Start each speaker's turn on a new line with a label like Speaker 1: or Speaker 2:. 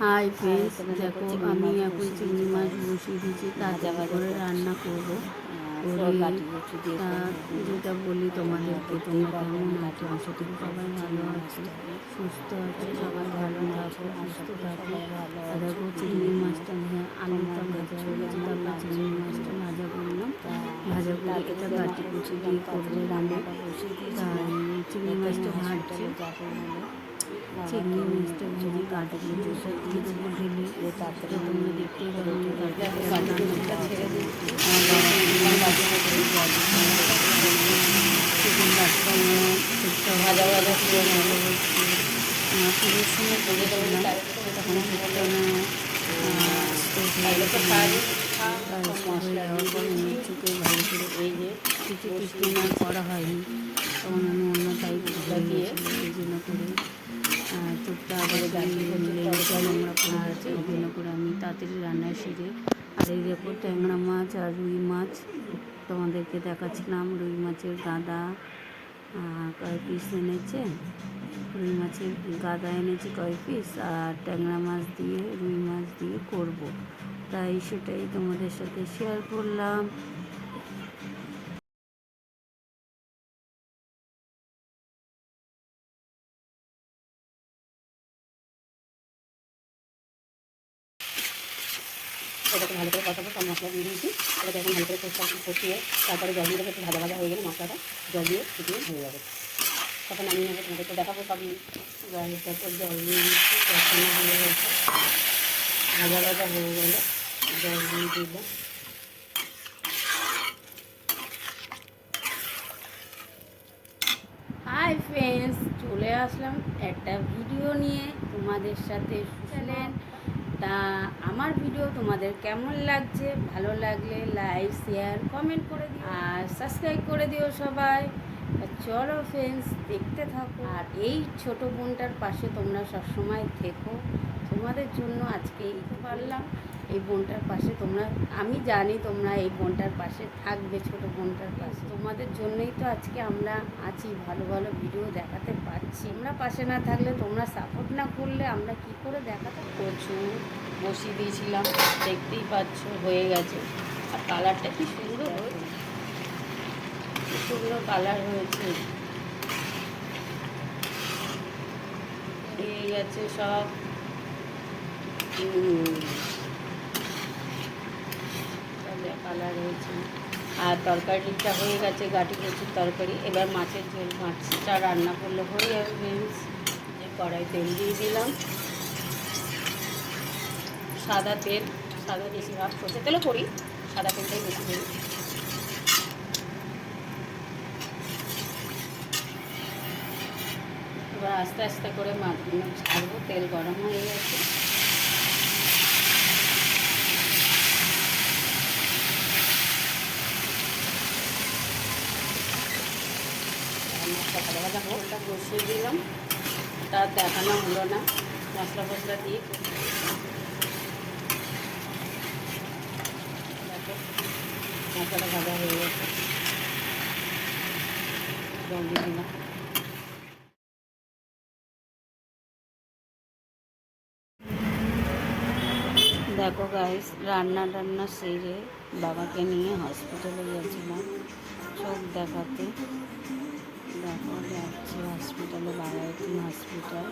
Speaker 1: Hi friends দেখো আমি এখন চিংড়ি মাছ বসিয়ে দিয়েছি
Speaker 2: ভাজা
Speaker 1: করে রান্না করব।
Speaker 2: করব।
Speaker 1: যেটা বলি তোমাদেরকে
Speaker 2: হ্যাঁ,
Speaker 1: তোমরা কেমন আছো?
Speaker 2: কাটি
Speaker 1: আশা করি সবাই ভালো আছে সুস্থ আছে সবাই ভালো থাকো সুস্থ থাকো। দেখো
Speaker 2: আছে।
Speaker 1: চিংড়ি মাছটা নিয়ে আলুটা ভাজা হয়ে গেছে তারপর চিংড়ি মাছটা ভাজা করলাম। ভাজা করে এটা বাটি কুচি দিয়ে করব
Speaker 2: তারপরে
Speaker 1: রান্না
Speaker 2: রান্নাটা।
Speaker 1: তাই চিংড়ি মাছটা ভাজছি।
Speaker 2: হসপিটালে যাব বলে
Speaker 1: চিংড়ি
Speaker 2: বাবাকে
Speaker 1: মাছটা ভেজে কাটি কুচি সব দিয়ে দেবো ঢেলে
Speaker 2: দিয়ে তারপরে
Speaker 1: তো তোমরা দেখতেই পারো আমি তারপরে
Speaker 2: দেখো,
Speaker 1: রান্না
Speaker 2: বাটি কুচিটা
Speaker 1: করব।
Speaker 2: ছেড়ে দিচ্ছি।
Speaker 1: আমার বাবা চিকেন বাটি চিকেন বাটটা ঠিকঠাক
Speaker 2: ভাজা ভাজা করে
Speaker 1: ভালো হচ্ছে আমার পুজোর সময় করেছিলাম তখন ঠিকটা না হয়ে যাওয়ার পরে মিষ্টিকে ভালো করে
Speaker 2: এই যে
Speaker 1: কিছু কিছু না করা হয়নি তখন আমি অন্য টাইপ দিয়ে এই জন্য করে চুপটা আবার দাঁড়িয়ে লেগেছে নোংরা পড়ে গেছে এই জন্য করে আমি তাড়াতাড়ি রান্নায় সেরে। আর এই দেখো ট্যাংরা মাছ আর রুই মাছ। তোমাদেরকে দেখাচ্ছিলাম রুই মাছের গাদা। কয় পিস এনেছে? রুই মাছের গাদা এনেছি কয় পিস আর ট্যাংরা মাছ দিয়ে, রুই মাছ দিয়ে করব। তাই সেটাই তোমাদের সাথে শেয়ার করলাম।
Speaker 2: এটাকে ভালো করে কষাবো, সব মশলা দিয়ে দিয়েছি। এটাকে এখন ভালো করে কষা কষিয়ে তারপরে জল দিয়ে দেবো, একটু ভাজা ভাজা হয়ে গেলে মশলাটা জল দিয়ে ফুটিয়ে হয়ে যাবে। তখন আমি তোমাদেরকে দেখাবো এবার তারপর জল দিয়ে দিচ্ছি ভাজা ভাজা হয়ে গেলে জল দিয়ে
Speaker 1: ফ্রেন্ডস চলে আসলাম একটা ভিডিও নিয়ে। তোমাদের সাথে শুনলেন তা আমার ভিডিও তোমাদের কেমন লাগছে? ভালো লাগলে লাইক শেয়ার কমেন্ট করে দিও। আর সাবস্ক্রাইব করে দিও সবাই। চলো ফ্রেন্ডস দেখতে থাকো। আর এই ছোট বোনটার পাশে তোমরা সবসময় থেকো। তোমাদের জন্য আজকে দিতে পারলাম এই বোনটার পাশে তোমরা, আমি জানি তোমরা এই বোনটার পাশে থাকবে, ছোট বোনটার পাশে। তোমাদের জন্যই তো আজকে আমরা আছি, ভালো ভালো ভিডিও দেখাতে পারছি। আমরা পাশে না থাকলে তোমরা সাপোর্ট না করলে আমরা কি করে দেখাতে
Speaker 2: কচু বসিয়ে দিয়েছিলাম, দেখতেই পাচ্ছ, হয়ে গেছে। আর কালারটা কি সুন্দর হয়েছে। সুন্দর কালার হয়েছে। দিয়ে গেছে সব। কালার হয়েছে আর তরকারিটা হয়ে গেছে, গাটি কচুর তরকারি। এবার মাছের ঝোল, মাছটা রান্না করলে হয়ে যাবে ফ্রেন্ডস যে কড়াই তেল দিয়ে দিলাম। সাদা তেল, সাদা বেশিরভাগ সর্ষে তেলও করি, সাদা তেলটাই বেশি করি। এবার আস্তে আস্তে করে মাছগুলো ছাড়বো, তেল গরম হয়ে গেছে। ভাজা ওটা বসিয়ে দিলাম। তা দেখানো হলো না। মশলা ফসলা দিয়ে। দেখো, মশলাটা ভাজা হয়ে গেছে। দেখো গাইস রান্না টান্না সেরে বাবাকে নিয়ে হসপিটালে গেছিলাম। চোখ দেখাতে। দেখো যাচ্ছি হসপিটালে বাবা হসপিটাল